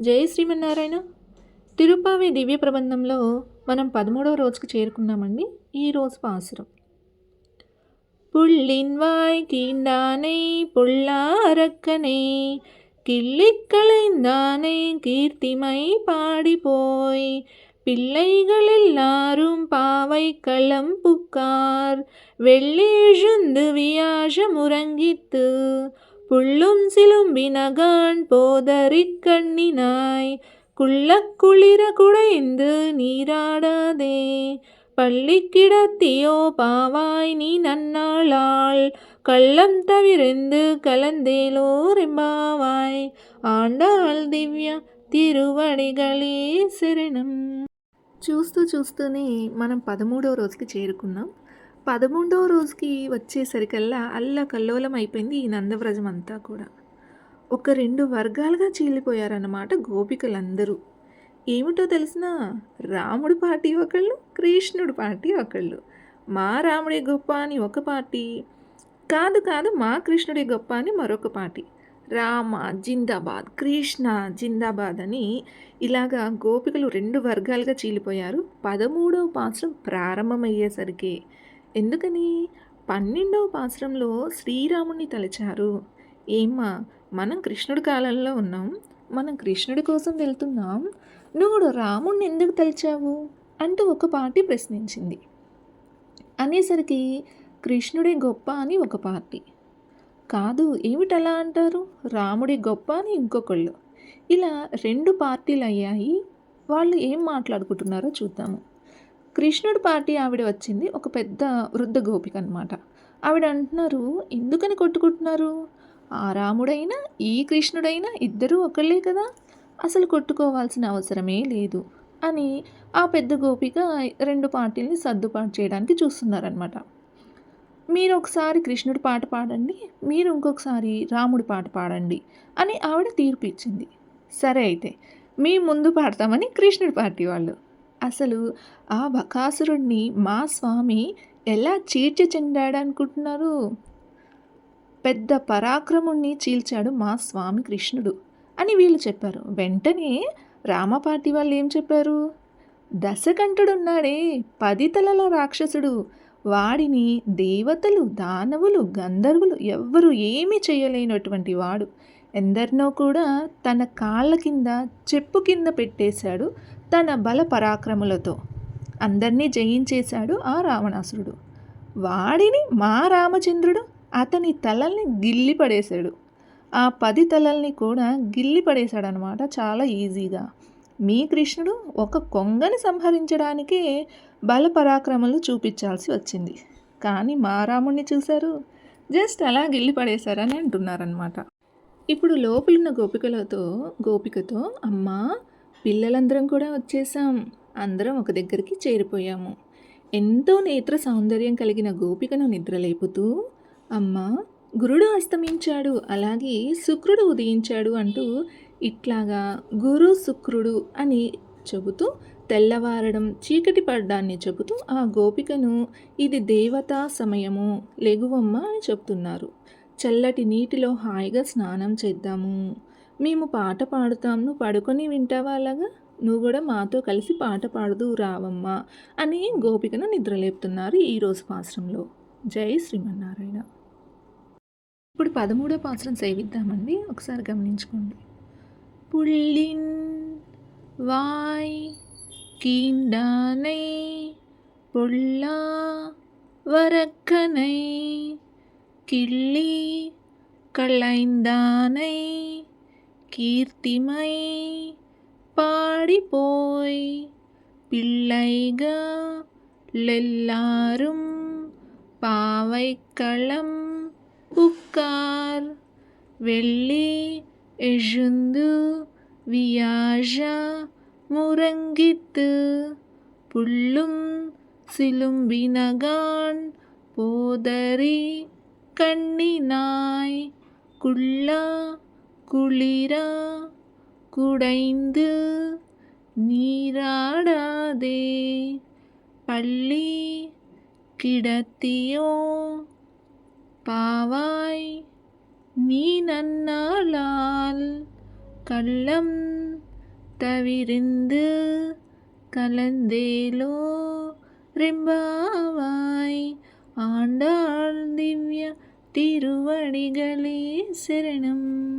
జై శ్రీమన్నారాయణ తిరుపావి దివ్య ప్రబంధంలో మనం పదమూడవ రోజుకి చేరుకున్నామండి ఈరోజు పాసురం புள்ளின்வாய் கீண்டானை புள்ளாரக்கனை கிள்ளிக்களைந்தானை கீர்த்திமை பாடி போய் பிள்ளைகள் எல்லாரும் பாவை களம் புக்கார் வெள்ளேழுந்து வியாழ முறங்கித்து புள்ளும் சிலும்பினகான் போதறிக் கண்ணினாய் குள்ளக் குளிர குடைந்து நீராடாதே பள்ளி கிடத்தியோ பாவாய் நீ நன்னாளாள் கள்ளம் தவிர்ந்து கலந்தேலோரெம்பாவாய் ఆండాళ్ దివ్య తిరువడిగలే శరణం చూస్తూ చూస్తూనే మనం పదమూడవ రోజుకి చేరుకున్నాం పదమూడో రోజుకి వచ్చేసరికల్లా అల్లా కల్లోలం అయిపోయింది ఈ నందవ్రజం అంతా కూడా. ఒక రెండు వర్గాలుగా చీలిపోయారన్నమాట గోపికలందరూ. ఏమిటో తెలిసిన రాముడు పార్టీ ఒకళ్ళు కృష్ణుడు పార్టీ ఒకళ్ళు. మా రాముడే గొప్ప అని ఒక పార్టీ కాదు కాదు మా కృష్ణుడే గొప్ప అని మరొక పార్టీ. రామ జిందాబాద్ కృష్ణ జిందాబాద్ అని ఇలాగా గోపికలు రెండు వర్గాలుగా చీలిపోయారు. పదమూడవ పాత్రం ప్రారంభమయ్యేసరికి ఎందుకని? పన్నెండవ పాశ్రంలో శ్రీరాముణ్ణి తలచారు. ఏమ్మా మనం కృష్ణుడి కాలంలో ఉన్నాం మనం కృష్ణుడి కోసం వెళ్తున్నాం నువ్వు రాముణ్ణి ఎందుకు తలిచావు? అంటూ ఒక పార్టీ ప్రశ్నించింది. అనేసరికి కృష్ణుడే గొప్ప అని ఒక పార్టీ. కాదు ఏమిటలా అంటారు? రాముడి గొప్ప అని ఇంకొకళ్ళు. ఇలా రెండు పార్టీలు అయ్యాయి వాళ్ళు ఏం మాట్లాడుకుంటున్నారో చూద్దాము. కృష్ణుడి పార్టీ ఆవిడ వచ్చింది ఒక పెద్ద వృద్ధ గోపిక అనమాట ఆవిడ అంటున్నారు ఎందుకని కొట్టుకుంటున్నారు? ఆ రాముడైనా ఈ కృష్ణుడైనా ఇద్దరూ ఒకళ్ళే కదా అసలు కొట్టుకోవాల్సిన అవసరమే లేదు అని ఆ పెద్ద గోపిక రెండు పార్టీల్ని సర్దుబాటు చేయడానికి చూస్తున్నారనమాట మీరు ఒకసారి కృష్ణుడి పాట పాడండి మీరు ఇంకొకసారి రాముడి పాట పాడండి అని ఆవిడ తీర్పు ఇచ్చింది. సరే అయితే మీ ముందు పాడతామని కృష్ణుడి పార్టీ వాళ్ళు. అసలు ఆ బకాసురుణ్ణి మా స్వామి ఎలా చీల్చి చెందాడు అనుకుంటున్నారు పెద్ద పరాక్రముణ్ణి చీల్చాడు మా స్వామి కృష్ణుడు అని వీళ్ళు చెప్పారు. వెంటనే రామపాటి వాళ్ళు ఏం చెప్పారు? దశకంఠుడున్నాడే పది తలల రాక్షసుడు. వాడిని దేవతలు దానవులు గంధర్వులు ఎవ్వరూ ఏమీ చేయలేనటువంటి వాడు. ఎందరినో కూడా తన కాళ్ళ కింద చెప్పు కింద పెట్టేశాడు తన బల పరాక్రములతో. అందరినీ జయించేశాడు ఆ రావణాసురుడు. వాడిని మా రామచంద్రుడు అతని తలల్ని గిల్లి పడేశాడు. ఆ పది తలల్ని కూడా గిల్లి పడేశాడనమాట చాలా ఈజీగా. మీ కృష్ణుడు ఒక కొంగని సంహరించడానికే బల పరాక్రమలు చూపించాల్సి వచ్చింది. కానీ మా రాముణ్ణి చూశారు. జస్ట్ అలా గిల్లి పడేశారని అంటున్నారనమాట ఇప్పుడు లోపలున్న గోపికలతో గోపికతో అమ్మా పిల్లలందరం కూడా వచ్చేసాం అందరం ఒక దగ్గరికి చేరిపోయాము. ఎంతో నేత్ర సౌందర్యం కలిగిన గోపికను నిద్రలేపుతూ అమ్మా గురుడు అస్తమించాడు అలాగే శుక్రుడు ఉదయించాడు అంటూ ఇట్లాగా గురు శుక్రుడు అని చెబుతూ తెల్లవారడం చీకటి పడ్డాన్ని చెబుతూ ఆ గోపికను ఇది దేవతా సమయము లెగువమ్మ అని చెప్తున్నారు. చల్లటి నీటిలో హాయిగా స్నానం చేద్దాము మేము పాట పాడుతాం నువ్వు పడుకొని వింటావా అలాగా నువ్వు కూడా మాతో కలిసి పాట పాడుతూ రావమ్మా అని గోపికను నిద్రలేపుతున్నారు ఈరోజు పాశ్రంలో జై శ్రీమన్నారాయణ ఇప్పుడు పదమూడో పాత్రం సేవిద్దామండి ఒకసారి గమనించుకోండి புள்ளின் வாய் கீண்டானை பொல்லா வரக்கனை கிள்ளி களைந்தானை கீர்த்திமை பாடிப்போய் பிள்ளைகளெல்லாரும் பாவைக்களம் புக்கார் வெள்ளி எழுந்து வியாழ முறங்கித்து புல்லும் சிலும்பினகான் போதரி கண்ணினாய். குள்ளா குளிரா குடைந்து நீராடாதே. பள்ளி கிடத்தியோ பாவாய் நீ நன்னாளால் கள்ளம் தவிர்ந்து கலந்தேலோ. ரெம்பாவாய் ஆண்டாள் திவ்ய திருவடிகளே சரணம்.